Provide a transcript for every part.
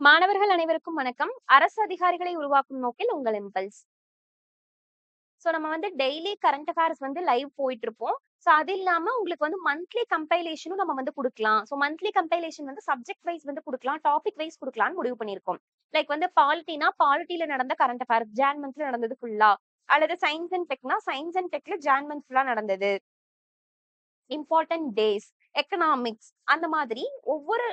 மாணவர்கள் அனைவருக்கும் வணக்கம். அரசு அதிகாரிகளை உருவாக்கும் நோக்கில் உங்கள் இம்பல்ஸ் சோ நம்ம வந்து டெய்லி கரண்ட் அஃபேர்ஸ் வந்து லைவ் போயிட்டு இருப்போம் சோ அது இல்லாம உங்களுக்கு வந்து மந்த்லி கம்பைலேஷனும் நம்ம வந்து கொடுக்கலாம். சோ மந்த்லி கம்பைலேஷன் வந்து சப்ஜெக்ட் வைஸ் வந்து கொடுக்கலாம் டாபிக் வைஸ் கொடுக்கலாம்னு முடிவு பண்ணிருக்கோம் லைக் வந்து பாலிட்டினா பாலிட்டில நடந்த கரண்ட் அஃபேர்ஸ் ஜான் மந்த்ல நடந்தது ஃபுல்லா அல்லது சயின்ஸ் அண்ட் டெக்னா சயின்ஸ் அண்ட் டெக்ல ஜான் மந்த் ஃபுல்லா நடந்தது. இம்பார்ட்டன்ட் டேஸ் எக்கனாமிக்ஸ் அந்த மாதிரி ஒவ்வொரு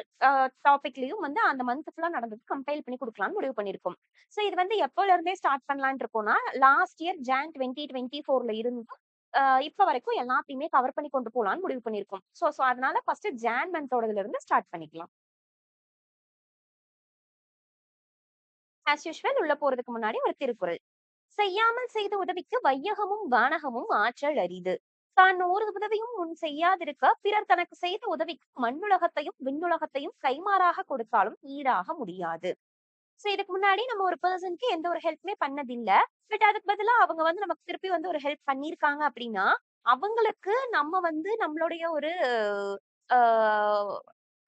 டாபிக்லயும் வந்து அந்த மந்த் ஃபுல்லா நடந்தது கம்பைல் பண்ணி கொடுக்கலாம்னு முடிவு பண்ணிருக்கோம் சோ இது வந்து எப்போல இருந்தே ஸ்டார்ட் பண்ணலாம்னு இருக்கோம்னா last year Jan twenty twenty ஃபோர்ல இருந்து இப்ப வரைக்கும் எல்லாத்தையுமே கவர் பண்ணி கொண்டு போகலாம்னு முடிவு பண்ணிருக்கோம் சோ சோ அதனால ஃபர்ஸ்ட் ஜான் மந்தோடதுல இருந்து ஸ்டார்ட் பண்ணிக்கலாம். ஆஸ் யூஷுவல் உள்ள போறதுக்கு முன்னாடி ஒரு திருக்குறள். செய்யாமல் செய்த உதவிக்கு வையகமும் வானகமும் ஆற்றல் அரிது. தான் ஒரு உதவியும் முன் செய்யாதிருக்க பிறர் தனக்கு செய்த உதவிக்கு மண்ணுலகத்தையும் விண்ணுலகத்தையும் கைமாறாக கொடுத்தாலும் ஈடாக முடியாது. சோ இதுக்கு முன்னாடி நம்ம ஒரு பர்சனுக்கு எந்த ஒரு ஹெல்ப்புமே பண்ணதில்ல. பட் அதுக்கு பதிலா அவங்க வந்து நமக்கு திருப்பி வந்து ஒரு ஹெல்ப் பண்ணிருக்காங்க அப்படின்னா அவங்களுக்கு நம்ம வந்து நம்மளுடைய ஒரு ஆஹ்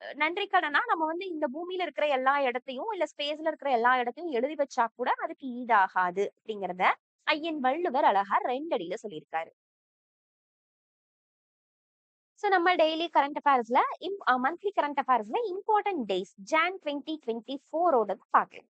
நன்றி கடனா நம்ம வந்து இந்த பூமியில இருக்கிற எல்லா இடத்தையும் இல்ல ஸ்பேஸ்ல இருக்கிற எல்லா இடத்தையும் எழுதி வச்சா கூட அதுக்கு ஈடாகாது அப்படிங்கறத ஐயன் வள்ளுவர் அழகா ரெண்டடியில சொல்லியிருக்காரு. ஸோ நம்ம டெய்லி கரண்ட் அஃபேர்ஸ்ல monthly current அஃபேர்ஸ்ல important days Jan twenty twenty ஃபோரோட பார்க்கலாம்.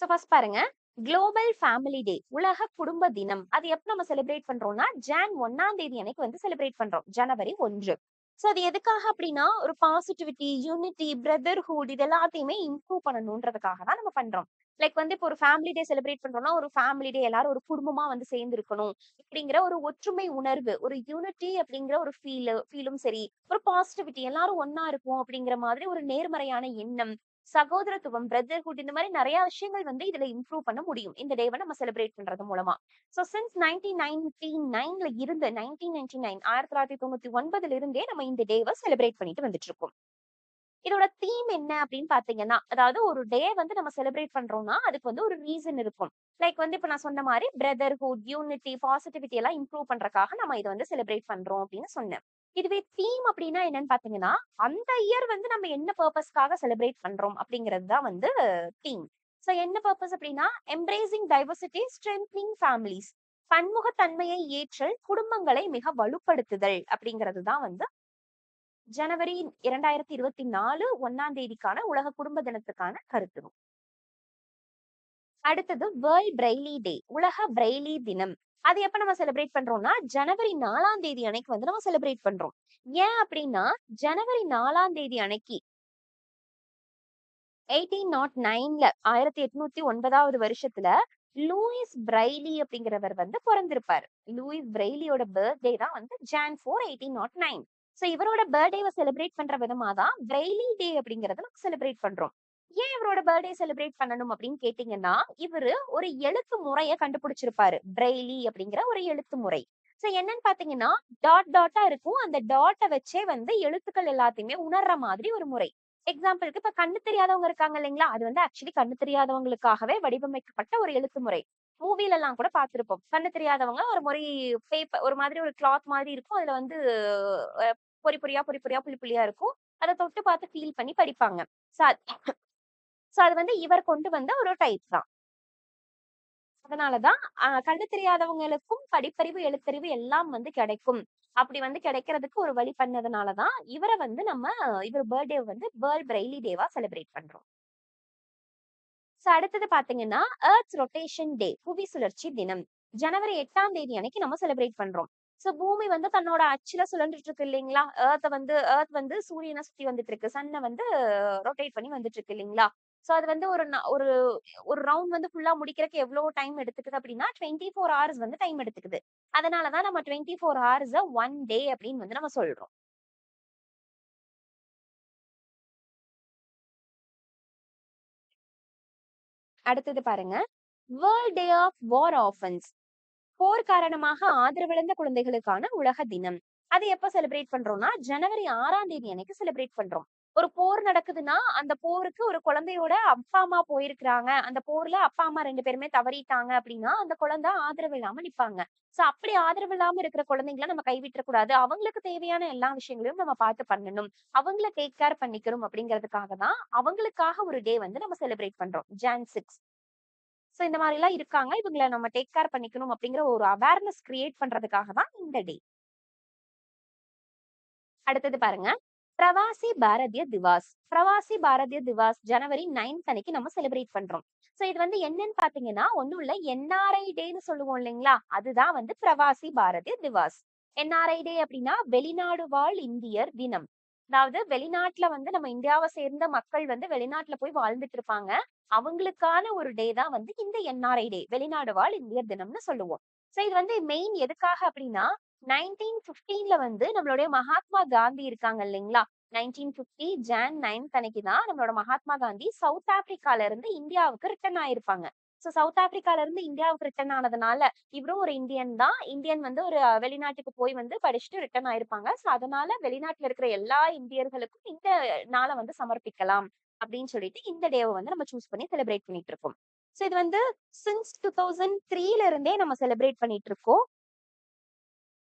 சோ ஃபர்ஸ்ட் பாருங்க. குளோபல் ஃபேமிலி டே உலக குடும்ப தினம். அது எப்ப நம்ம செலிப்ரேட் பண்றோம்னா ஜான் ஒன்னாம் தேதி அன்னைக்கு வந்து செலிப்ரேட் பண்றோம். ஜனவரி ஒன்று. சோ அது எதுக்காக அப்படின்னா ஒரு பாசிட்டிவிட்டி யூனிட்டி பிரதர்ஹுட் இது எல்லாத்தையுமே இம்ப்ரூவ் பண்ணணும்ன்றதுக்காக தான் நம்ம பண்றோம். லைக் வந்து இப்போ ஒரு ஃபேமிலி டே செலிப்ரேட் பண்றோம்னா ஒரு ஃபேமிலி டே எல்லாரும் ஒரு குடும்பமா வந்து சேர்ந்து இருக்கணும் அப்படிங்கிற ஒரு ஒற்றுமை உணர்வு ஒரு யூனிட்டி அப்படிங்கிற ஒரு ஃபீல் ஃபீலும் சரி ஒரு பாசிட்டிவிட்டி எல்லாரும் ஒன்னா இருக்கும் அப்படிங்கிற மாதிரி ஒரு நேர்மறையான எண்ணம் சகோதரத்துவம் பிரதர்ஹுட் இந்த மாதிரி நிறைய விஷயங்கள் வந்து இதுல இம்ப்ரூவ் பண்ண முடியும். இந்த டேவை நம்ம செலிப்ரேட் பண்றது மூலமா. சோ சின்ஸ் நைன்டீன் நைன்டி நைன்ல இருந்து நைன்டீன் நைன்டி நைன் ஆயிரத்தி தொள்ளாயிரத்தி தொண்ணூத்தி ஒன்பதுல இருந்தே நம்ம இந்த டேவை செலிப்ரேட் பண்ணிட்டு வந்துட்டு இருக்கோம் இதோட தீம் என்ன அப்படின்னு பாத்தீங்கன்னா அதாவது ஒரு டே வந்து நம்ம செலிப்ரேட் பண்றோம்னா அதுக்கு வந்து ஒரு ரீசன் இருக்கும். லைக் வந்து இப்ப நான் சொன்ன மாதிரி பிரதர்ஹுட் யூனிட்டி பாசிட்டிவிட்டி எல்லாம் இம்ப்ரூவ் பண்றதுக்காக நம்ம இதை வந்து செலிப்ரேட் பண்றோம் அப்படின்னு சொன்னேன். இதுவே தீம் அப்படின்னா என்னன்னு பாத்தீங்கன்னா அந்த இயர் வந்து நம்ம என்ன பர்பஸ்க்காக செலிப்ரேட் பண்றோம் அப்படிங்கிறது தான் வந்து தீம் ஸோ என்ன பர்பஸ் அப்படின்னா எம்ப்ரேசிங் டைவர்சிட்டி ஸ்ட்ரென்த்னிங் ஃபேமிலிஸ் பன்முகத்தன்மையை ஏற்றல் குடும்பங்களை மிக வலுப்படுத்துதல் அப்படிங்கிறது தான் வந்து ஜனவரி இரண்டாயிரத்தி இருபத்தி நாலு ஒன்னாம் தேதிக்கான உலக குடும்ப தினத்துக்கான கருத்து. அடுத்தது வேர்ல்ட் பிரெய்லி டே உலக பிரெய்லி தினம். அது எப்ப நம்ம செலிப்ரேட் பண்றோம்னா ஜனவரி நாலாம் தேதி அன்னைக்கு வந்து நம்ம செலிப்ரேட் பண்றோம். ஏன் அப்படின்னா ஜனவரி நாலாம் தேதி அன்னைக்கு எயிட்டீன் நாட் நைன்ல ஆயிரத்தி எட்நூத்தி ஒன்பதாவது வருஷத்துல லூயிஸ் பிரைலி அப்படிங்கிறவர் வந்து பிறந்திருப்பாரு. லூயிஸ் பிரைலியோட பர்த்டே தான் வந்து Jan four eighteen nought nine so இவரோட பர்த்டேவை செலிப்ரேட் பண்ற விதமா தான் பிரெய்லி டே அப்படிங்கறத நம்ம செலிப்ரேட் பண்றோம். ஏன் இவரோட பர்த்டே செலிப்ரேட் பண்ணணும் அப்படின்னு கேட்டீங்கன்னா இவரு ஒரு எழுத்து முறைய கண்டுபிடிச்சிருப்பாரு. பிரெய்லி அப்படிங்கிற ஒரு எழுத்து முறை. சோ என்னன்னு பாத்தீங்கன்னா டாட் டாட்டா இருக்கும். அந்த டாட்டை வச்சே வந்து எழுத்துக்கள் எல்லாத்தையுமே உணர்ற மாதிரி ஒரு முறை. எக்ஸாம்பிளுக்கு இப்ப கண்ணு தெரியாதவங்க இருக்காங்க இல்லைங்களா? அது வந்து ஆக்சுவலி கண்ணு தெரியாதவங்களுக்காகவே வடிவமைக்கப்பட்ட ஒரு எழுத்து முறை. மூவில எல்லாம் கூட பார்த்திருப்போம் கண்ணு தெரியாதவங்க ஒரு முறை பேப்பர் ஒரு மாதிரி ஒரு கிளாத் மாதிரி இருக்கும். அதுல வந்து பொறி பொறியா பொறி பொறியா புள்ளி புள்ளியா இருக்கும். அதை தொட்டு பார்த்து ஃபீல் பண்ணி படிப்பாங்க. சோ அது வந்து இவர் கொண்டு வந்த ஒரு டைப் தான். அதனாலதான் கண்ணு தெரியாதவங்களுக்கும் படிப்பறிவு எழுத்தறிவு எல்லாம் வந்து கிடைக்கும். அப்படி வந்து கிடைக்கிறதுக்கு ஒரு வழி பண்ணதுனாலதான் இவரை வந்து நம்ம இவர் பர்த்டே வந்து வேர்ல்ட் பிரெய்லி டேவா செலிப்ரேட் பண்றோம். சோ அடுத்தது பாத்தீங்கன்னா ஏர்த்ஸ் ரொட்டேஷன் டே புவி சுழற்சி தினம். ஜனவரி எட்டாம் தேதி அன்னைக்கு நம்ம செலிப்ரேட் பண்றோம். சோ பூமி வந்து தன்னோட அச்சுல சுழன்றுட்டு இருக்கு இல்லைங்களா? ஏர்த்த வந்து ஏர்த் வந்து சூரியனை சுத்தி வந்துட்டு இருக்கு சன்னை வந்து ரொட்டேட் பண்ணி வந்துட்டு இருக்கு இல்லைங்களா? சோ அது வந்து ஒரு ஒரு ஒரு ரவுண்ட் வந்து ஃபுல்லா முடிக்கிறதுக்கு எவ்வளவு டைம் எடுத்துக்குது அப்படின்னா டுவெண்ட்டி ஃபோர் ஹவர்ஸ் வந்து டைம் எடுத்துக்குது. அதனாலதான் நம்ம twenty four hours one day அப்படின்னு வந்து நம்ம சொல்றோம். அடுத்தது பாருங்க. World day of war orphans போர் காரணமாக ஆதரவிழந்த குழந்தைகளுக்கான உலக தினம். அது எப்ப செலிப்ரேட் பண்றோம்னா ஜனவரி ஆறாம் தேதி அன்னைக்கு செலிப்ரேட் பண்றோம். ஒரு போர் நடக்குதுன்னா அந்த போருக்கு ஒரு குழந்தையோட அப்பா அம்மா போயிருக்கிறாங்க. அந்த போர்ல அப்பா அம்மா ரெண்டு பேருமே தவறிட்டாங்க அப்படின்னா அந்த குழந்தை ஆதரவு இல்லாம நிப்பாங்க. சோ அப்படி ஆதரவு இல்லாம இருக்கிற குழந்தைங்களை நம்ம கைவிட்டுற கூடாது அவங்களுக்கு தேவையான எல்லா விஷயங்களையும் நம்ம பார்த்து பண்ணணும். அவங்கள டேக் கேர் பண்ணிக்கிறோம் அப்படிங்கிறதுக்காக தான் அவங்களுக்காக ஒரு டே வந்து நம்ம செலிப்ரேட் பண்றோம். ஜான் சிக்ஸ் சோ இந்த மாதிரி எல்லாம் இருக்காங்க. இவங்களை நம்ம டேக் கேர் பண்ணிக்கணும் அப்படிங்கிற ஒரு அவேர்னஸ் கிரியேட் பண்றதுக்காக தான் இந்த டே அடுத்தது பாருங்க. பிரவாசி பாரதிய திவாஸ். பிரவாசி பாரதிய திவாஸ் ஜனவரி நைன்த் அன்னைக்கு நம்ம செலிப்ரேட் பண்றோம். சோ இது வந்து என்னன்னு பாத்தீங்கன்னா ஒண்ணும் இல்ல என்ஆர்ஐ டேன்னு சொல்லுவோம் இல்லைங்களா? அதுதான் வந்து பிரவாசி பாரதிய திவாஸ். என்ஆர்ஐ டே அப்படின்னா வெளிநாடு வாழ் இந்தியர் தினம். அதாவது வெளிநாட்டுல வந்து நம்ம இந்தியாவை சேர்ந்த மக்கள் வந்து வெளிநாட்டுல போய் வாழ்ந்துட்டு இருப்பாங்க. அவங்களுக்கான ஒரு டே தான் வந்து இந்த என்ஆர்ஐ டே வெளிநாடு வாழ் இந்தியர் தினம்னு சொல்லுவோம். சோ இது வந்து மெயின் எதுக்காக அப்படின்னா நைன்டீன் பிப்டீன்ல வந்து நம்மளுடைய மகாத்மா காந்தி இருக்காங்க இல்லைங்களா? நைன்டீன் பிப்டி ஜான் நைன்த் அன்னைக்கு தான் நம்மளோட மகாத்மா காந்தி சவுத் ஆப்பிரிக்கால இருந்து இந்தியாவுக்கு ரிட்டர்ன் ஆயிருப்பாங்க. ஸோ சவுத் ஆப்பிரிக்கால இருந்து இந்தியாவுக்கு ரிட்டர்ன் ஆனதுனால இவரும் ஒரு இந்தியன் தான். இந்தியன் வந்து ஒரு வெளிநாட்டுக்கு போய் வந்து படிச்சுட்டு ரிட்டர்ன் ஆயிருப்பாங்க. ஸோ அதனால வெளிநாட்டுல இருக்கிற எல்லா இந்தியர்களுக்கும் இந்த நாளை வந்து சமர்ப்பிக்கலாம் அப்படின்னு சொல்லிட்டு இந்த டேவை வந்து நம்ம சூஸ் பண்ணி செலிப்ரேட் பண்ணிட்டு இருக்கோம். ஸோ இது வந்து சின்ஸ் டூ தௌசண்ட் த்ரீல இருந்தே நம்ம செலிப்ரேட் பண்ணிட்டு இருக்கோம்.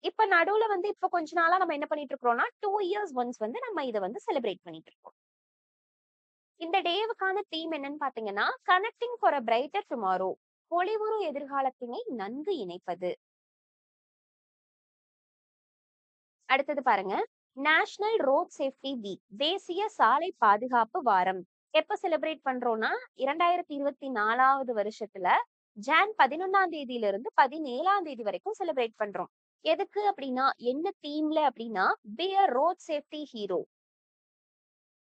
இப்ப நடுவுல வந்து இப்ப கொஞ்ச நாளா நம்ம என்ன பண்ணிட்டு இருக்கோம்னா டூ இயர்ஸ் ஒன்ஸ் வந்து நம்ம இதை வந்து செலிப்ரேட் பண்ணிட்டு இருக்கோம். இந்த டேவுக்கான தீம் என்னன்னு பாத்தீங்கன்னா connecting for a brighter tomorrow பொலிவுறு எதிர்காலத்தினை நன்கு இணைப்பது. அடுத்தது பாருங்க. நேஷனல் ரோட் சேஃப்டி வீக் தேசிய சாலை பாதுகாப்பு வாரம். எப்ப செலிப்ரேட் பண்றோம்னா இரண்டாயிரத்தி இருபத்தி நாலாவது வருஷத்துல ஜான் பதினொன்னாம் தேதியில இருந்து பதினேழாம் தேதி வரைக்கும் செலிப்ரேட் பண்றோம். எதுக்கு அப்படின்னா என்ன தீம்ல அப்படின்னா be a road safety hero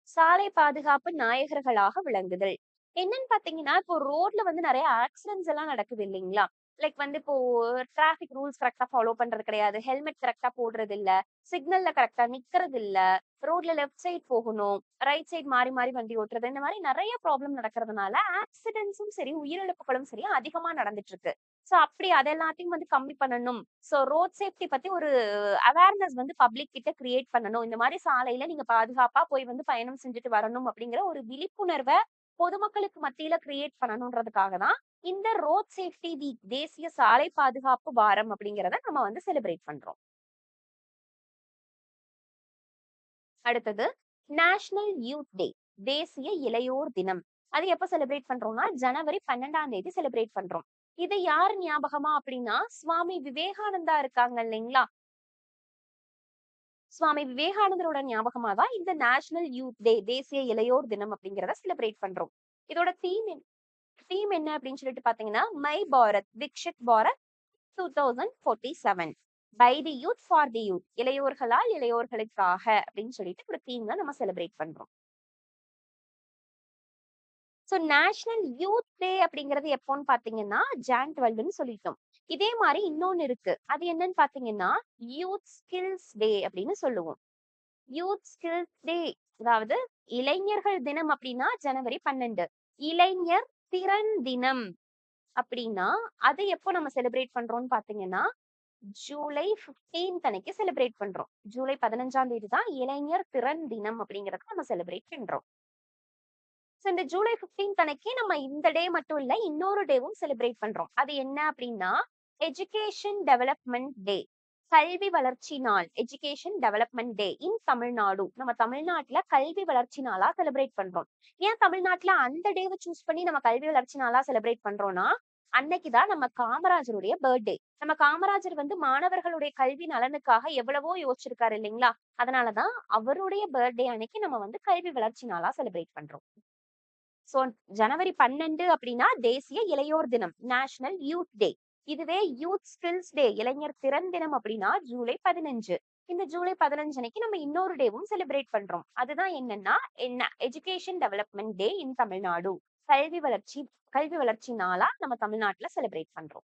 சாலை பாதுகாப்பு நாயகர்களாக விளங்குதல். என்னன்னு பாத்தீங்கன்னா இப்போ ரோட்ல வந்து நிறைய ஆக்சிடென்ட்ஸ் எல்லாம் நடக்குது இல்லைங்களா? லைக் வந்து இப்போ டிராபிக் ரூல்ஸ் கரெக்டா ஃபாலோ பண்றது கிடையாது. ஹெல்மெட் கரெக்டா போடுறது இல்ல சிக்னல்ல கரெக்டா நிக்கிறது இல்ல ரோட்ல லெஃப்ட் சைட் போகணும். ரைட் சைட் மாறி மாறி வண்டி ஓட்டுறது. இந்த மாதிரி நிறைய ப்ராப்ளம் நடக்கிறதுனால ஆக்சிடென்ட்ஸும் சரி உயிரிழப்புகளும் சரி அதிகமா நடந்துட்டு இருக்கு. சோ அப்படி அதெல்லாத்தையும் வந்து கம்மி பண்ணணும். சோ ரோட் சேஃப்டி பத்தி ஒரு அவேர்னஸ் வந்து பப்ளிக் கிட்ட கிரியேட் பண்ணணும். இந்த மாதிரி சாலையில நீங்க பாதுகாப்பா போய் வந்து பயணம் செஞ்சுட்டு வரணும் அப்படிங்கிற ஒரு விழிப்புணர்வை பொதுமக்களுக்கு மத்தியில கிரியேட் பண்ணணும்ன்றதுக்காக தான் இந்த ரோட் சேஃப்டி வீக் தேசிய சாலை பாதுகாப்பு வாரம் அப்படிங்கறத நம்ம வந்து செலிப்ரேட் பண்றோம். அடுத்தது நேஷனல் யூத் டே தேசிய இளையோர் தினம். அது எப்ப செலிப்ரேட் பண்றோம்னா ஜனவரி பன்னெண்டாம் தேதி செலிப்ரேட் பண்றோம். இது யார் ஞாபகமா? அப்படின்னா சுவாமி விவேகானந்தா இருக்காங்க இல்லைங்களா? சுவாமி விவேகானந்தரோட ஞாபகமா தான் இந்த நேஷனல் யூத் டே தேசிய இளையோர் தினம் அப்படிங்கறத செலிப்ரேட் பண்றோம். இதோட தீம் தீம் என்ன அப்படின்னு சொல்லிட்டு பாத்தீங்கன்னா my Bharat Viksit Bharat two thousand forty seven by the youth for the youth இளையோர்களால் இளையோர்களுக்காக அப்படின்னு சொல்லிட்டு ஒரு தீம்ல நம்ம செலிப்ரேட் பண்றோம். ஸோ நேஷனல் யூத் டே அப்படிங்கிறது எப்போன்னு பாத்தீங்கன்னா ஜான் டுவெல்வ்னு சொல்லிட்டோம். இதே மாதிரி இன்னொன்னு இருக்கு. அது என்னன்னு பாத்தீங்கன்னா யூத் ஸ்கில்ஸ் டே அப்படின்னு சொல்லுவோம். யூத் ஸ்கில்ஸ் டே அதாவது இளைஞர்கள் தினம் அப்படின்னா ஜனவரி பன்னெண்டு. இளைஞர் திறன் தினம் அப்படின்னா அதை எப்போ நம்ம செலிப்ரேட் பண்றோம்னு பாத்தீங்கன்னா ஜூலை 15th அன்னைக்கு செலிப்ரேட் பண்றோம். ஜூலை பதினஞ்சாம் தேதி தான் இளைஞர் திறன் தினம் அப்படிங்கறத நம்ம செலிப்ரேட் பண்றோம். ஸோ இந்த ஜூலை 15th அன்னைக்கு நம்ம இந்த டே மட்டும் இல்ல இன்னொரு டேவும் செலிப்ரேட் பண்றோம். அது என்ன அப்படின்னா எஜுகேஷன் டெவலப்மெண்ட் டே கல்வி வளர்ச்சி நாள் education development day in Tamil Nadu. நம்ம தமிழ்நாட்டுல கல்வி வளர்ச்சி நாளா செலிப்ரேட் பண்றோம். ஏன் தமிழ்நாட்டுல அந்த டேவை சூஸ் பண்ணி நம்ம கல்வி வளர்ச்சி நாளா செலிப்ரேட் பண்றோம்னா அன்னைக்குதான் நம்ம காமராஜருடைய பர்த்டே நம்ம காமராஜர் வந்து மாணவர்களுடைய கல்வி நலனுக்காக எவ்வளவோ யோசிச்சிருக்காரு இல்லைங்களா? அதனாலதான் அவருடைய பர்த்டே அன்னைக்கு நம்ம வந்து கல்வி வளர்ச்சி நாளா செலிப்ரேட் பண்றோம். ஸோ ஜனவரி பன்னெண்டு அப்படின்னா தேசிய இளையோர் தினம் நேஷனல் யூத் டே இதுவே யூத் ஸ்கில்ஸ் டே இளைஞர் திறன் தினம் அப்படின்னா ஜூலை பதினஞ்சு. இந்த ஜூலை பதினஞ்சு அன்னைக்கு நம்ம இன்னொரு டேவும் செலிப்ரேட் பண்றோம். அதுதான் என்னன்னா என்ன education development day in Tamil Nadu. கல்வி வளர்ச்சி கல்வி வளர்ச்சி நாளா நம்ம தமிழ்நாட்டுல செலிப்ரேட் பண்றோம்.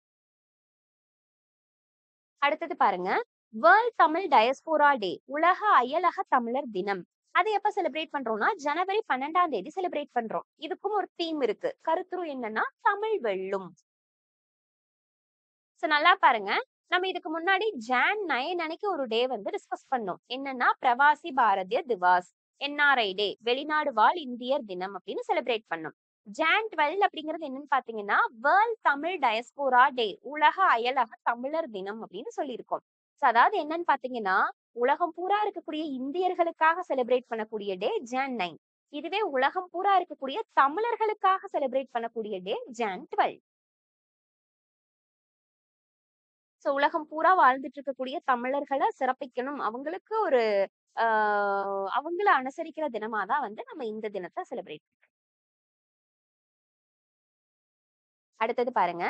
அடுத்தது பாருங்க வேர்ல்ட் தமிழ் டயஸ்போரா டே உலக அயலக தமிழர் தினம். அதை எப்ப செலிப்ரேட் பண்றோம்னா ஜனவரி பன்னெண்டாம் தேதி செலிப்ரேட் பண்றோம். இதுக்கும் ஒரு தீம் இருக்கு. கருத்துரு என்னன்னா தமிழ் வெல்லும். சோ நல்லா பாருங்க. நம்ம இதுக்கு முன்னாடி ஜான் நைன் அன்னைக்கு ஒரு டே வந்து டிஸ்கஸ் பண்ணோம். என்னன்னா பிரவாசி பாரதிய திவாஸ் என்ஆர்ஐ டே வெளிநாடு வாழ் இந்தியர் தினம் அப்படின்னு செலிப்ரேட் பண்ணோம். ஜான் டுவெல் அப்படிங்கிறது என்னன்னு பாத்தீங்கன்னா வேர்ல்ட் தமிழ் டயஸ்போரா டே உலக அயலக தமிழர் தினம் அப்படின்னு சொல்லியிருக்கோம். அதாவது என்னன்னு பாத்தீங்கன்னா உலகம் பூரா இருக்கக்கூடிய இந்தியர்களுக்காக செலிப்ரேட் பண்ணக்கூடிய டே ஜான் நைன் இதுவே உலகம் பூரா இருக்கக்கூடிய தமிழர்களுக்காக செலிப்ரேட் பண்ணக்கூடிய டே ஜான் டுவெல் ஸோ உலகம் பூரா வாழ்ந்துட்டு இருக்கக்கூடிய தமிழர்களை சிறப்பிக்கணும். அவங்களுக்கு ஒரு ஆஹ் அவங்கள அனுசரிக்கிற தினமாதான் வந்து நம்ம இந்த தினத்தை செலிப்ரேட் அடுத்தது பாருங்க.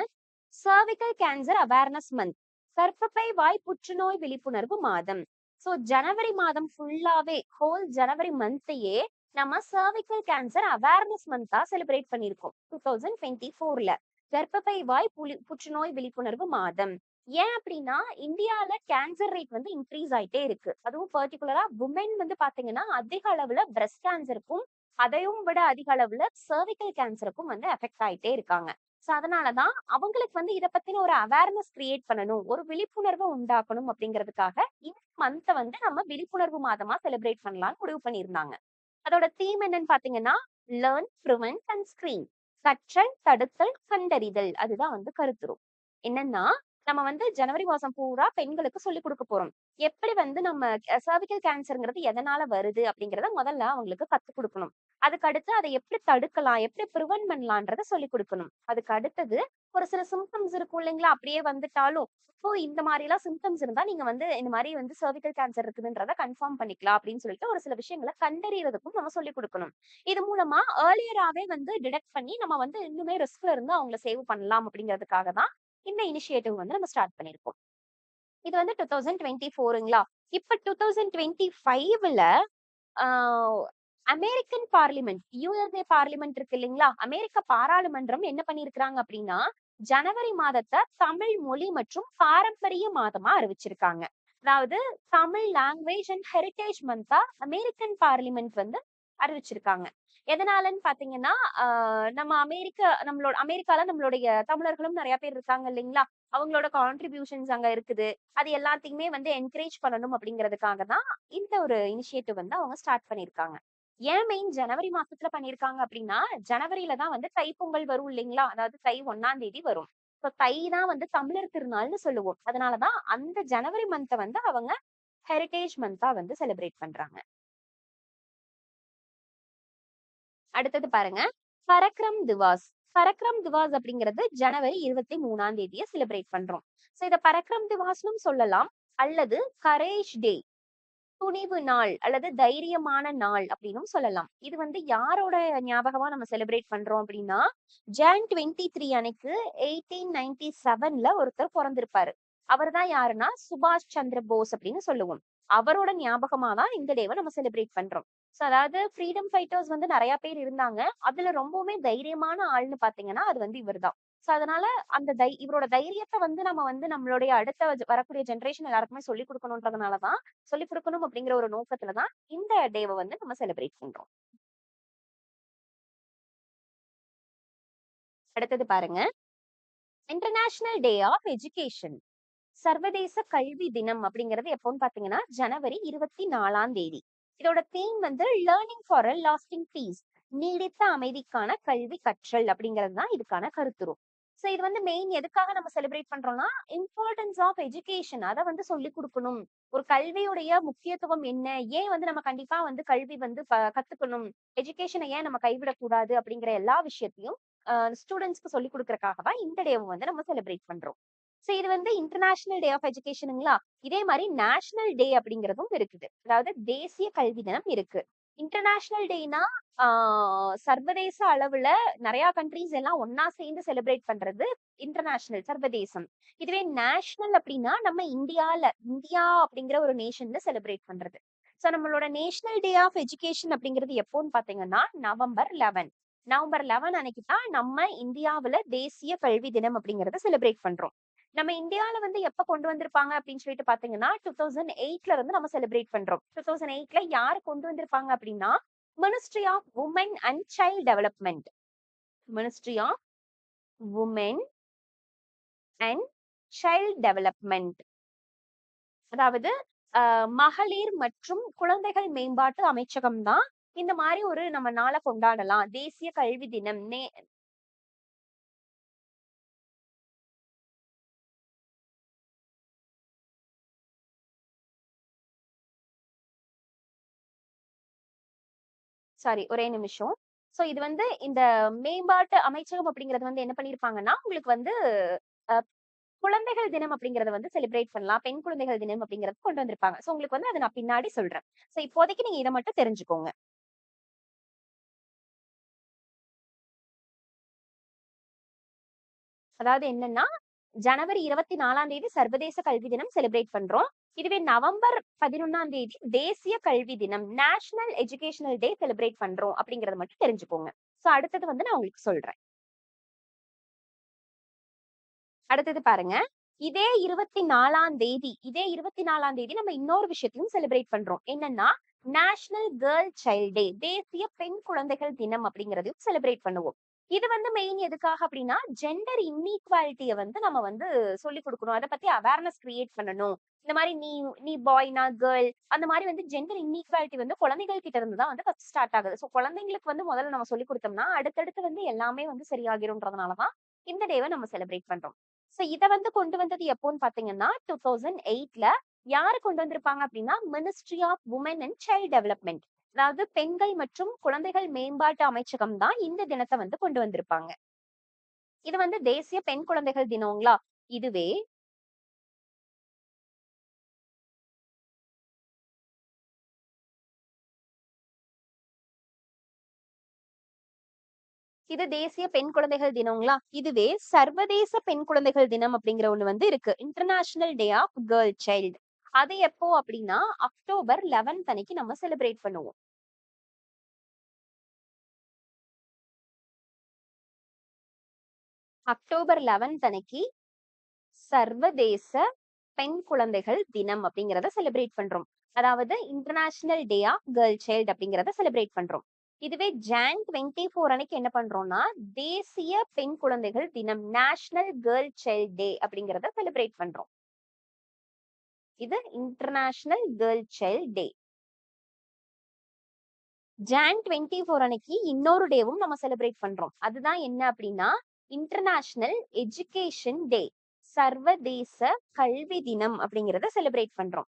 சர்விக்கல் கேன்சர் அவேர்னஸ் மந்த் கர்ப்பப்பை வாய் புற்றுநோய் விழிப்புணர்வு மாதம். ஸோ ஜனவரி மாதம் ஃபுல்லாவே ஹோல் ஜனவரி மந்த்தையே நம்ம சர்விக்கல் கேன்சர் அவேர்னஸ் மந்தா செலிப்ரேட் பண்ணியிருக்கோம். டூ தௌசண்ட் டுவெண்ட்டி ஃபோர்ல கர்ப்பப்பை வாய் புலி புற்றுநோய் விழிப்புணர்வு மாதம். ஏன் அப்படின்னா இந்தியால கேன்சர் ரேட் வந்து இன்க்ரீஸ் ஆயிட்டே இருக்கு. அதுவும் பர்டிகுலரா உமன் வந்து பாத்தீங்கன்னா அதிக அளவுல பிரஸ்ட் கேன்சருக்கும் அதையும் விட அதிக அளவுல சர்விக்கல் கேன்சருக்கும் வந்து எஃபெக்ட் ஆயிட்டே இருக்காங்க. ஸோ அதனாலதான் அவங்களுக்கு வந்து இதை பத்தின ஒரு அவேர்னஸ் கிரியேட் பண்ணணும். ஒரு விழிப்புணர்வை உண்டாக்கணும் அப்படிங்கிறதுக்காக இந்த மந்த்தை வந்து நம்ம விழிப்புணர்வு மாதமா செலிப்ரேட் பண்ணலாம்னு முடிவு பண்ணியிருந்தாங்க. அதோட தீம் என்னன்னு பாத்தீங்கன்னா லேர்ன் ப்ரிவென்ட் அண்ட் ஸ்கிரீன் கற்றல் தடுத்தல் கண்டறிதல். அதுதான் வந்து கருத்துரும். என்னன்னா நம்ம வந்து ஜனவரி மாசம் பூரா பெண்களுக்கு சொல்லி கொடுக்க போறோம். எப்படி வந்து நம்ம சர்விக்கல் கேன்சர்ங்கிறது எதனால வருது அப்படிங்கறத முதல்ல அவங்களுக்கு கத்து கொடுக்கணும். அதுக்கு அடுத்து அதை எப்படி தடுக்கலாம் எப்படி ப்ரிவென்ட் பண்ணலான்றத சொல்லி கொடுக்கணும். அதுக்கு அடுத்தது ஒரு சில சிம்டம்ஸ் இருக்கும் இல்லைங்களா? அப்படியே வந்துட்டாலும் இப்போ இந்த மாதிரி எல்லாம் சிம்டம்ஸ் இருந்தா நீங்க வந்து இந்த மாதிரி வந்து சர்விக்கல் கேன்சர் இருக்குதுன்றத கன்ஃபார்ம் பண்ணிக்கலாம் அப்படின்னு சொல்லிட்டு ஒரு சில விஷயங்களை கண்டறியறதுக்கும் நம்ம சொல்லி கொடுக்கணும். இது மூலமா ஏர்லியராகவே வந்து டிடெக்ட் பண்ணி நம்ம வந்து இன்னுமே ரிஸ்க்ல இருந்து அவங்கள சேவ் பண்ணலாம் அப்படிங்கிறதுக்காக தான் இந்த இனிஷியேட்டிவ் வந்து நம்ம ஸ்டார்ட் பண்ணிருக்கோம் இது வந்து டூ தௌசண்ட் டுவெண்ட்டி ஃபோருங்களா இப்ப டூ தௌசண்ட் டுவெண்ட்டி ஃபைவ்ல அமெரிக்கன் பார்லிமெண்ட் யூஎஸ்ஏ பார்லிமெண்ட் இருக்கு இல்லைங்களா? அமெரிக்க பாராளுமன்றம் என்ன பண்ணிருக்கிறாங்க அப்படின்னா ஜனவரி மாதத்தை தமிழ் மொழி மற்றும் பாரம்பரிய மாதமா அறிவிச்சிருக்காங்க. அதாவது தமிழ் லாங்குவேஜ் அண்ட் ஹெரிட்டேஜ் மந்தா அமெரிக்கன் பார்லிமெண்ட் வந்து அறிவிச்சிருக்காங்க. எதனாலன்னு பாத்தீங்கன்னா நம்ம அமெரிக்க நம்மளோட அமெரிக்கால நம்மளுடைய தமிழர்களும் நிறைய பேர் இருக்காங்க இல்லைங்களா? அவங்களோட கான்ட்ரிபியூஷன்ஸ் அங்க இருக்குது. அது எல்லாத்தையுமே வந்து என்கரேஜ் பண்ணணும் அப்படிங்கிறதுக்காக தான் இந்த ஒரு இனிஷியேட்டிவ் வந்து அவங்க ஸ்டார்ட் பண்ணிருக்காங்க ஏன் மெயின் ஜனவரி மாசத்துல பண்ணிருக்காங்க அப்படின்னா ஜனவரியில தான் வந்து தைப்பொங்கல் வரும் இல்லைங்களா? அதாவது தை ஒன்னாம் தேதி வரும். இப்போ தை தான் வந்து தமிழர் திருநாள்னு சொல்லுவோம். அதனாலதான் அந்த ஜனவரி மந்த்தை வந்து அவங்க ஹெரிட்டேஜ் மந்தா வந்து செலிப்ரேட் பண்றாங்க. அடுத்தது பாருங்க. பரக்ரம் திவாஸ். பரக்ரம் திவாஸ் அப்படிங்கிறது ஜனவரி இருபத்தி மூணாம் தேதியை செலிப்ரேட் பண்றோம். சோ இத பரக்ரம் திவாஸ்னும் சொல்லலாம். அல்லது கரேஜ் டே துணிவு நாள் அல்லது தைரியமான நாள் அப்படின்னும் சொல்லலாம். இது வந்து யாரோட ஞாபகமா நம்ம செலிப்ரேட் பண்றோம் அப்படின்னா ஜான் டுவெண்ட்டி த்ரீ அன்னைக்கு எயிட்டீன் நைன்டி செவன்ல ஒருத்தர் பிறந்திருப்பாரு. அவர் தான் யாருன்னா சுபாஷ் சந்திர போஸ் அப்படின்னு சொல்லுவோம். அவரோட ஞாபகமா தான் இந்த டேவை நம்ம செலிப்ரேட் பண்றோம். ஸோ அதாவது ஃப்ரீடம் ஃபைட்டர்ஸ் வந்து நிறைய பேர் இருந்தாங்க. அதுல ரொம்பவுமே தைரியமான ஆள்னு பாத்தீங்கன்னா அது வந்து இவர் தான். ஸோ அதனால அந்த தை இவரோட தைரியத்தை வந்து நம்ம வந்து நம்மளுடைய அடுத்த வ- வரக்கூடிய ஜென்ரேஷன் எல்லாருக்குமே சொல்லி கொடுக்கணுன்றதுனால தான் சொல்லி கொடுக்கணும் அப்படிங்கிற ஒரு நோக்கத்துல தான் இந்த டேவை வந்து நம்ம செலிப்ரேட் பண்றோம். அடுத்தது பாருங்க. International day of education. சர்வதேச கல்வி தினம் அப்படிங்கிறது எப்போன்னு பாத்தீங்கன்னா ஜனவரி இருபத்தி நாலாம் தேதி. இதோட தீம் வந்து learning for a lasting peace நீடித்த அமைதிக்கான கல்வி கற்றல் அப்படிங்கிறது தான் இதுக்கான கருத்துரும். ஸோ இது வந்து மெயின் எதுக்காக நம்ம செலிப்ரேட் பண்றோம்னா இம்பார்ட்டன்ஸ் ஆஃப் எஜுகேஷன் அதை வந்து சொல்லி கொடுக்கணும். ஒரு கல்வியுடைய முக்கியத்துவம் என்ன? ஏன் வந்து நம்ம கண்டிப்பா வந்து கல்வி வந்து கத்துக்கணும்? எஜுகேஷனை ஏன் நம்ம கைவிடக்கூடாது அப்படிங்கிற எல்லா விஷயத்தையும் ஸ்டூடெண்ட்ஸ்க்கு சொல்லி கொடுக்கறதுக்காக தான் இந்த டேவை வந்து நம்ம செலிப்ரேட் பண்றோம். ஸோ இது வந்து இன்டர்நேஷனல் டே ஆஃப் எஜுகேஷனுங்களா இதே மாதிரி நேஷனல் டே அப்படிங்கிறதும் இருக்குது. அதாவது தேசிய கல்வி தினம் இருக்கு. இன்டர்நேஷனல் டேனா சர்வதேச அளவுல நிறைய கண்ட்ரீஸ் எல்லாம் ஒன்னா சேர்ந்து செலிப்ரேட் பண்றது இன்டர்நேஷனல் சர்வதேசம். இதுவே நேஷனல் அப்படின்னா நம்ம இந்தியால இந்தியா அப்படிங்கிற ஒரு நேஷன்ல செலிப்ரேட் பண்றது. ஸோ நம்மளோட நேஷனல் டே ஆஃப் எஜுகேஷன் அப்படிங்கிறது எப்போன்னு பாத்தீங்கன்னா நவம்பர் லெவன் நவம்பர் லெவன் அன்னைக்கு தான் நம்ம இந்தியாவில் தேசிய கல்வி தினம் அப்படிங்கறத செலிப்ரேட் பண்றோம். நம்ம இந்தியாவில வந்து எப்ப கொண்டு வந்திருப்பாங்க அப்படின்னு சொல்லிட்டு பாத்தீங்கன்னா டூ தௌசண்ட் எயிட்ல வந்து நம்ம செலிப்ரேட் பண்றோம். டூ தௌசண்ட் எயிட்ல யார் கொண்டு வந்திருப்பாங்க அப்படின்னா ministry of women and child development ministry of women and child development அதாவது மகளிர் மற்றும் குழந்தைகள் மேம்பாட்டு அமைச்சகம் தான் இந்த மாதிரி ஒரு நம்ம நாளை கொண்டாடலாம். தேசிய கல்வி தினம் நே சாரி ஒரே நிமிஷம். சோ இது வந்து இந்த மேம்பாட்டு அமைச்சகம் அப்படிங்கறது வந்து என்ன பண்ணிருப்பாங்கன்னா உங்களுக்கு வந்து குழந்தைகள் தினம் அப்படிங்கறத வந்து செலிப்ரேட் பண்ணலாம். பெண் குழந்தைகள் தினம் அப்படிங்கறது கொண்டு வந்திருப்பாங்க. சோ உங்களுக்கு வந்து அதை நான் பின்னாடி சொல்றேன். சோ இப்போதைக்கு நீங்க இதை மட்டும் தெரிஞ்சுக்கோங்க. அதாவது என்னன்னா ஜனவரி இருபத்தி நாலாம் தேதி சர்வதேச கல்வி தினம் செலிப்ரேட் பண்றோம். இதுவே நவம்பர் பதினொன்னாம் தேதி தேசிய கல்வி தினம் நேஷனல் எஜுகேஷனல் டே செலிப்ரேட் பண்றோம் அப்படிங்கறத மட்டும் தெரிஞ்சுக்கோங்க. சோ அடுத்தது வந்து நான் உங்களுக்கு சொல்றேன். அடுத்தது பாருங்க. இதே இருபத்தி நாலாம் தேதி இதே இருபத்தி நாலாம் தேதி நம்ம இன்னொரு விஷயத்தையும் செலிப்ரேட் பண்றோம். என்னன்னா நேஷனல் கேர்ள் சைல்ட் டே தேசிய பெண் குழந்தைகள் தினம் அப்படிங்கறதையும் செலிப்ரேட் பண்ணுவோம். இது வந்து மெயின் எதுக்காக அப்படின்னா ஜெண்டர் இன்இக்வாலிட்டியை வந்து நம்ம வந்து சொல்லி கொடுக்கணும். அதை பத்தி அவேர்னஸ் கிரியேட் பண்ணணும். இந்த மாதிரி நீ நீ பாய்னா கேர்ள் அந்த மாதிரி வந்து ஜெண்டர் இன்இக்வாலிட்டி வந்து குழந்தைகள் கிட்ட இருந்து தான் வந்து ஃபர்ஸ்ட் ஸ்டார்ட் ஆகுது. ஸோ குழந்தைங்களுக்கு வந்து முதல்ல நம்ம சொல்லி கொடுத்தோம்னா அடுத்தடுத்து வந்து எல்லாமே வந்து சரியாகிரும்ன்றதுனாலதான் இந்த டேவை நம்ம செலிப்ரேட் பண்றோம். ஸோ இதை வந்து கொண்டு வந்தது எப்போன்னு பாத்தீங்கன்னா டூ தௌசண்ட் எயிட்ல யாரு கொண்டு வந்திருப்பாங்க அப்படின்னா ministry of women and child development அதாவது பெண்கள் மற்றும் குழந்தைகள் மேம்பாட்டு அமைச்சகம் தான் இந்த தினத்தை வந்து கொண்டு வந்திருப்பாங்க. இது வந்து தேசிய பெண் குழந்தைகள் தினங்களா இதுவே இது தேசிய பெண் குழந்தைகள் தினங்களா இதுவே சர்வதேச பெண் குழந்தைகள் தினம் அப்படிங்கிற ஒண்ணு வந்து இருக்கு. International day of girl child அது எப்போ அப்படின்னா அக்டோபர் லெவன்த் அன்னைக்கு நம்ம செலிப்ரேட் பண்ணுவோம். அக்டோபர் லெவன்த் அன்னைக்கு சர்வதேச பெண் குழந்தைகள் தினம் அப்படிங்கறத செலிப்ரேட் பண்றோம். அதாவது international day of girl child அப்படிங்கறத செலிப்ரேட் பண்றோம். இதுவே ஜான் டுவெண்ட்டி ஃபோர் அன்னைக்கு என்ன பண்றோம்னா தேசிய பெண் குழந்தைகள் தினம் நேஷனல் கேர்ள் சைல்ட் டே அப்படிங்கறத செலிப்ரேட் பண்றோம். இது international girl child day Jan twenty four அன்னைக்கு இன்னொரு டேவும் நம்ம செலிப்ரேட் பண்றோம். அதுதான் என்ன அப்படின்னா இன்டர்நேஷனல் எஜுகேஷன் டே சர்வதேச கல்வி தினம் அப்படிங்கறத செலிப்ரேட் பண்றோம்.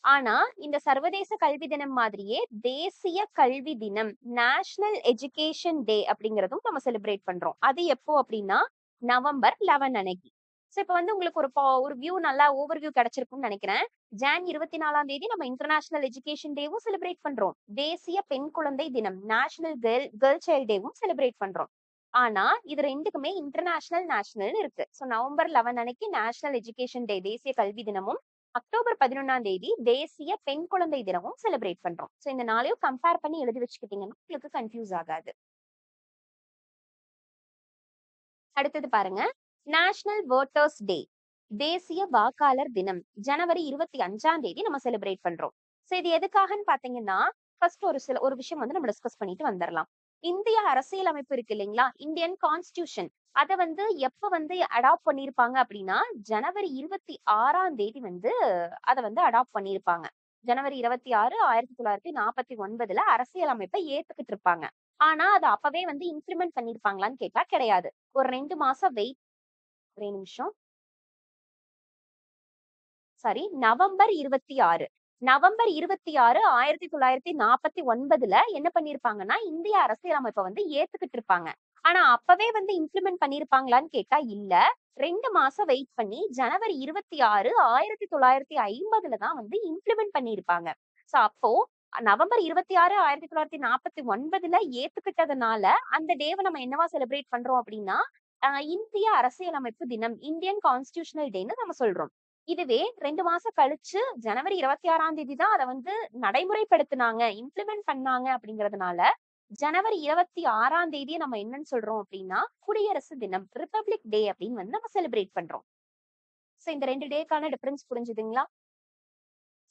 ஆனா இந்த சர்வதேச கல்வி தினம் மாதிரியே தேசிய கல்வி தினம் நேஷனல் எஜுகேஷன் டே அப்படிங்கறதும் நம்ம செலிப்ரேட் பண்றோம். அது எப்போ அப்படின்னா நவம்பர் லெவன் அன்னைக்கு. ஸோ இப்போ வந்து உங்களுக்கு ஒரு பா- ஒரு வியூ நல்லா ஓவர் வியூ கிடைச்சிருக்கும்னு நினைக்கிறேன். ஜான் இருபத்தி நாலாம் தேதி நம்ம இன்டர்நேஷனல் எஜுகேஷன் டேவும் செலிப்ரேட் பண்றோம். தேசிய பெண் குழந்தை தினம் நேஷனல் கேர்ள் கேர்ள் சைல்ட் டேவும் செலிப்ரேட் பண்றோம். ஆனா இது ரெண்டுக்குமே இன்டர்நேஷனல் நேஷனல் இருக்கு. ஸோ நவம்பர் லெவன் அன்னைக்கு நேஷனல் எஜுகேஷன் டே தேசிய கல்வி தினமும் அக்டோபர் பதினொன்னாம் தேதி தேசிய பெண் குழந்தை தினமும் செலிப்ரேட் பண்றோம். ஸோ இந்த நாளையும் கம்பேர் பண்ணி எழுதி வச்சுக்கிட்டீங்கன்னா உங்களுக்கு கன்ஃபியூஸ் ஆகாது. அடுத்தது பாருங்க. நேஷனல் வோட்டர்ஸ் டே தேசிய வாக்காளர் தினம் ஜனவரி இருபத்தி அஞ்சாம் தேதி நம்ம செலிப்ரேட் பண்றோம். ஸோ இது எதுக்காகன்னு பாத்தீங்கன்னா ஃபர்ஸ்ட் ஒரு சில ஒரு விஷயம் வந்து நம்ம டிஸ்கஸ் பண்ணிட்டு வந்துடலாம் இந்திய அரசியலமைப்பு இருக்கு இல்லைங்களா? Indian constitution. அதை வந்து எப்ப வந்து அடாப்ட் பண்ணியிருப்பாங்க அப்படின்னா ஜனவரி இருபத்தி ஆறாம் தேதி வந்து அதை வந்து அடாப்ட் பண்ணிருப்பாங்க. ஜனவரி இருபத்தி ஆறு ஆயிரத்தி தொள்ளாயிரத்தி நாற்பத்தி ஒன்பதுல அரசியலமைப்பை ஏத்துக்கிட்டு இருப்பாங்க ஆனா அது அப்பவே வந்து இம்ப்ளிமெண்ட் பண்ணிருப்பாங்களான்னு கேட்டா கிடையாது. ஒரு ரெண்டு மாசம் வெயிட் ஒரே நிமிஷம். சாரி நவம்பர் இருபத்தி ஆறு. நவம்பர் இருபத்தி ஆறு ஆயிரத்தி தொள்ளாயிரத்தி நாற்பத்தி ஒன்பதுல என்ன பண்ணிருப்பாங்கன்னா இந்திய அரசியலமைப்பை வந்து ஏத்துக்கிட்டு இருப்பாங்க ஆனா அப்பவே வந்து இம்ப்ளிமெண்ட் பண்ணிருப்பாங்களான்னு கேட்டா இல்ல. ரெண்டு மாசம் வெயிட் பண்ணி ஜனவரி இருபத்தி ஆறு ஆயிரத்தி தொள்ளாயிரத்தி ஐம்பதுல தான் வந்து இம்ப்ளிமெண்ட் பண்ணிருப்பாங்க. சோ அப்போ நவம்பர் இருபத்தி ஆறு ஆயிரத்தி தொள்ளாயிரத்தி நாற்பத்தி ஒன்பதுல ஏத்துக்கிட்டதுனால அந்த டேவை நம்ம என்னவா செலிப்ரேட் பண்றோம் அப்படின்னா இந்திய அரசியலமைப்பு தினம் இந்தியன் கான்ஸ்டியூஷனல் டேன்னு நம்ம சொல்றோம். இதுவே ரெண்டு மாசம் கழிச்சு ஜனவரி இருபத்தி ஆறாம் தேதி தான் அதை வந்து நடைமுறைப்படுத்தினாங்க இம்ப்ளிமெண்ட் பண்ணாங்க அப்படிங்கறதுனால ஜனவரி இருபத்தி ஆறாம் தேதியை நம்ம என்னன்னு சொல்றோம் அப்படின்னா குடியரசு தினம் ரிப்பப்ளிக் டே அப்படின்னு வந்து நம்ம செலிப்ரேட் பண்றோம். சோ இந்த ரெண்டு டேக்கான டிஃபரன்ஸ் புரிஞ்சுதுங்களா?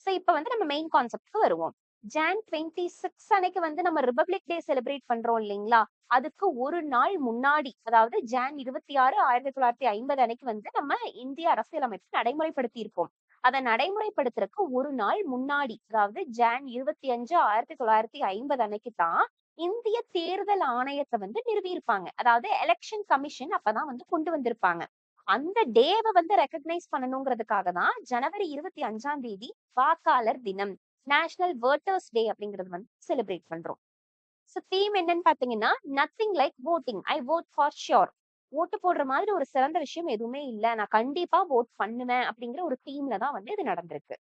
சோ இப்ப வந்து நம்ம மெயின் கான்செப்ட்க்கு வருவோம். ஜான் டுவெண்ட்டி சிக்ஸ் அன்னைக்கு வந்து நம்ம ரிப்பப்ளிக் டே செலிப்ரேட் பண்றோம் இல்லைங்களா? அதுக்கு ஒரு நாள் முன்னாடி அதாவது ஜான் இருபத்தி ஆறு ஆயிரத்தி தொள்ளாயிரத்தி ஐம்பது அன்னைக்கு வந்து நம்ம இந்திய அரசியலமைப்பு நடைமுறைப்படுத்தி இருப்போம் அதை நடைமுறைப்படுத்துறதுக்கு ஒரு நாள் முன்னாடி அதாவது ஜான் இருபத்தி அஞ்சு ஆயிரத்தி தொள்ளாயிரத்தி ஐம்பது அன்னைக்கு தான் இந்திய தேர்தல் ஆணையத்தை வந்து நிறுவியிருப்பாங்க. அதாவது எலெக்ஷன் கமிஷன் அப்பதான் வந்து கொண்டு வந்திருப்பாங்க. அந்த டேவை வந்து ரெக்கக்னைஸ் பண்ணணுங்கிறதுக்காக தான் ஜனவரி இருபத்தி அஞ்சாம் தேதி வாக்காளர் தினம். நேஷனல் வேர்ட்டர்ஸ் டே அப்படிங்கிறது வந்து செலிப்ரேட் பண்றோம். ஸோ தீம் என்னன்னு பாத்தீங்கன்னா nothing like voting I vote for sure vote போடுற மாதிரி ஒரு சிறந்த விஷயம் எதுவுமே இல்லை. நான் கண்டிப்பா ஓட் பண்ணுவேன் அப்படிங்கிற ஒரு தீம்ல தான் வந்து இது நடந்திருக்கு.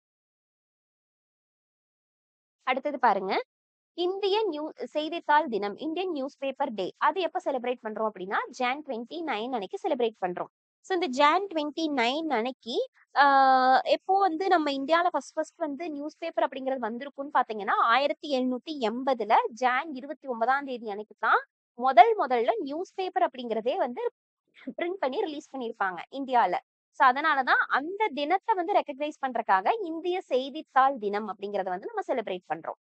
அடுத்தது பாருங்க. இந்திய நியூ செய்தித்தாள் தினம் இந்தியன் நியூஸ் பேப்பர் டே அது எப்போ செலிப்ரேட் பண்றோம் அப்படின்னா ஜான் டுவெண்ட்டி நைன் அன்னைக்கு செலிப்ரேட் பண்றோம். ஸோ இந்த ஜான் டுவெண்ட்டி நைன் அன்னைக்கு எப்போ வந்து நம்ம இந்தியால ஃபர்ஸ்ட் ஃபர்ஸ்ட் வந்து நியூஸ் பேப்பர் அப்படிங்கிறது வந்திருக்கும்னு பாத்தீங்கன்னா ஆயிரத்தி எழுநூத்தி எண்பதுல ஜான் இருபத்தி ஒன்பதாம் தேதி அன்னைக்கு தான் முதல் முதல்ல நியூஸ் பேப்பர் அப்படிங்கிறதே வந்து பிரிண்ட் பண்ணி ரிலீஸ் பண்ணியிருப்பாங்க இந்தியால. ஸோ அதனாலதான் அந்த தினத்தை வந்து ரெக்கக்னைஸ் பண்றதுக்காக இந்திய செய்தித்தாள் தினம் அப்படிங்கறத வந்து நம்ம செலிப்ரேட் பண்றோம்.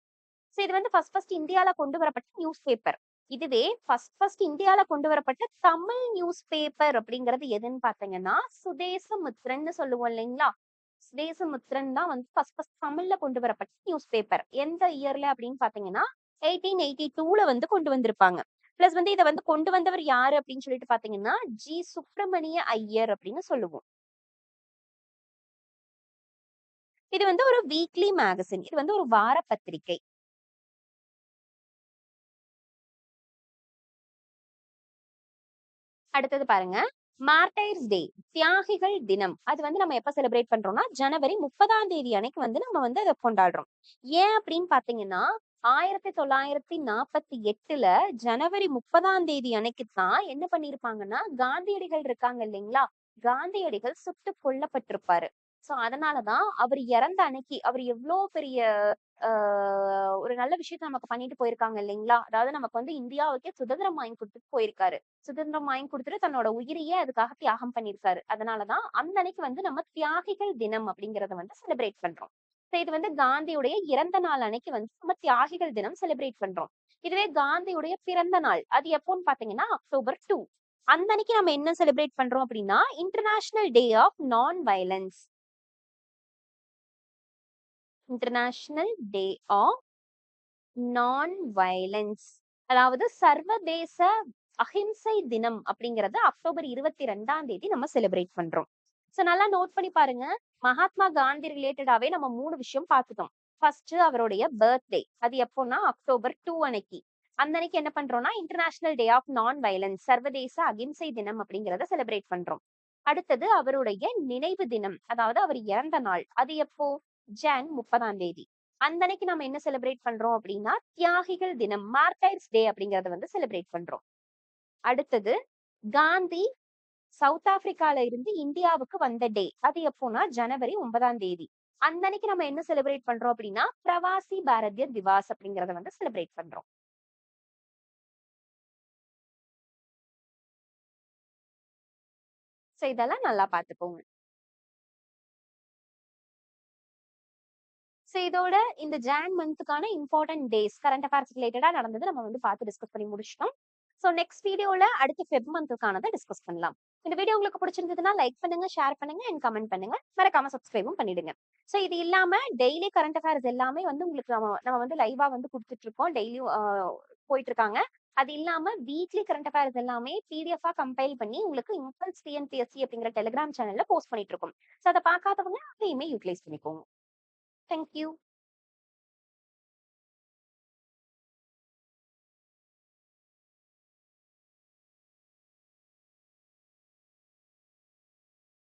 ஸோ இது வந்து ஃபர்ஸ்ட் ஃபர்ஸ்ட் இந்தியால கொண்டு வரப்பட்ட நியூஸ் பேப்பர் இதுவே ஃபர்ஸ்ட் ஃபர்ஸ்ட் இந்தியால கொண்டு வரப்பட்ட தமிழ் நியூஸ் பேப்பர் அப்படிங்கிறது எதுன்னு பாத்தீங்கன்னா சுதேசமித்ரன்னு சொல்லுவோம் இல்லைங்களா? சுதேசமித்ரன் தான் வந்து ஃபர்ஸ்ட் ஃபர்ஸ்ட் தமிழ்ல கொண்டு வரப்பட்ட நியூஸ் பேப்பர் எந்த இயர்ல அப்படின்னு பாத்தீங்கன்னா எயிட்டீன் எயிட்டி டூல வந்து கொண்டு வந்திருப்பாங்க. பிளஸ் வந்து இதை வந்து கொண்டு வந்தவர் யாரு அப்படின்னு சொல்லிட்டு பாத்தீங்கன்னா ஜி. சுப்பிரமணிய ஐயர் அப்படின்னு சொல்லுவோம். இது வந்து ஒரு வீக்லி மேகசின் இது வந்து ஒரு வார பத்திரிகை அடுத்தது பாருங்க. மார்டைர்ஸ் டே தியாகிகள் தினம். அது வந்து நம்ம எப்ப செலிப்ரேட் பண்றோம்னா ஜனவரி முப்பதாம் தேதி அன்னைக்கு வந்து நம்ம வந்து அதை கொண்டாடுறோம். ஏன் அப்படின்னு பாத்தீங்கன்னா ஆயிரத்தி தொள்ளாயிரத்தி நாற்பத்தி எட்டுல ஜனவரி முப்பதாம் தேதி அன்னைக்கு தான் என்ன பண்ணிருப்பாங்கன்னா காந்தியடிகள் இருக்காங்க இல்லைங்களா? காந்தியடிகள் சுட்டு கொல்லப்பட்டிருப்பாரு. சோ அதனாலதான் அவர் இறந்த அன்னைக்கு அவர் எவ்வளவு பெரிய ஆஹ் ஒரு நல்ல விஷயத்த நமக்கு பண்ணிட்டு போயிருக்காங்க இல்லைங்களா? அதாவது நமக்கு வந்து இந்தியாவுக்கே சுதந்திரம் வாங்கி கொடுத்துட்டு போயிருக்காரு. சுதந்திரம் வாங்கி கொடுத்துட்டு தன்னோட உயிரையே அதுக்காக தியாகம் பண்ணியிருக்காரு. அதனாலதான் அந்த அன்னைக்கு வந்து நம்ம தியாகிகள் தினம் அப்படிங்கறத வந்து செலிப்ரேட் பண்றோம். So இது வந்து காந்தியுடைய இறந்த நாள் அன்னைக்கு வந்து நம்ம தியாகிகள் தினம் செலிப்ரேட் பண்றோம். இதுவே காந்தியுடைய பிறந்த நாள். அது எப்போன்னு பாத்தீங்கன்னா அக்டோபர் டூ அந்த அன்னைக்கு நம்ம என்ன செலிப்ரேட் பண்றோம் அப்படின்னா international day of non violence international day of non violence அதாவது சர்வதேச அஹிம்சை தினம் அப்படிங்கறது அக்டோபர் இருபத்தி ரெண்டாம் தேதி நம்ம செலிப்ரேட் பண்றோம். சோ நல்லா நோட் பண்ணி பாருங்க. மகாத்மா காந்தி ரிலேட்டடாவே நம்ம மூணு விஷயம் பார்த்துட்டோம். ஃபர்ஸ்ட் அவருடைய பர்த்டே அது எப்போன்னா அக்டோபர் டூ அன்னைக்கு. அந்த அன்னைக்கு என்ன பண்றோம்னா international day of non violence சர்வதேச அகிம்சை தினம் அப்படிங்கறத செலிப்ரேட் பண்றோம். அடுத்தது அவருடைய நினைவு தினம். அதாவது அவர் இறந்த நாள். அது எப்போ? ஜான் முப்பதாம் தேதி. அந்த அன்னைக்கு நம்ம என்ன செலிப்ரேட் பண்றோம் அப்படின்னா தியாகிகள் தினம் மார்டைர்ஸ் டே அப்படிங்கறத வந்து செலிப்ரேட் பண்றோம். அடுத்தது காந்தி சவுத் ஆப்பிரிக்கால இருந்து இந்தியாவுக்கு வந்த டே அது எப்போனா ஜனவரி ஒன்பதாம் தேதி. அந்த அன்னைக்கு நம்ம என்ன செலிப்ரேட் பண்றோம் அப்படின்னா பிரவாசி பாரதிய திவாஸ் அப்படிங்கறத வந்து செலிப்ரேட் பண்றோம். ஸோ இதெல்லாம் நல்லா பார்த்துக்கோங்க. சோ இதோட இந்த ஜான் மந்த்துக்கான இம்பார்ட்டன்ட் டேஸ் கரண்ட் அஃபேர்ஸ் ரிலேட்டடா நடந்தது நம்ம வந்து பார்த்து டிஸ்கஸ் பண்ணி முடிச்சிட்டோம். ஸோ நெக்ஸ்ட் வீடியோல அடுத்த ஃபெப் மந்த்துக்கானதை டிஸ்கஸ் பண்ணலாம். இந்த வீடியோ உங்களுக்கு பிடிச்சிருந்ததுன்னா லைக் பண்ணுங்க ஷேர் பண்ணுங்க அண்ட் கமெண்ட் பண்ணுங்க. மறக்காம சப்ஸ்கிரைபும் பண்ணிடுங்க. ஸோ இது இல்லாம டெய்லி கரண்ட் அஃபேர்ஸ் எல்லாமே வந்து உங்களுக்கு நம்ம நம்ம வந்து லைவா வந்து கொடுத்துட்டு இருக்கோம் டெய்லியும் போயிட்டு இருக்காங்க அது இல்லாம வீக்லி கரண்ட் அஃபேர்ஸ் எல்லாமே பிடிஎஃபா கம்பைல் பண்ணி உங்களுக்கு இம்பல்ஸ் டிஎன்பிஎஸ்சி அப்படிங்கிற டெலிகிராம் சேனல்ல போஸ்ட் பண்ணிட்டு இருக்கோம் சோ அதை பார்க்காதவங்க அதையுமே யூட்டிலைஸ் பண்ணிக்கோங்க. Thank you.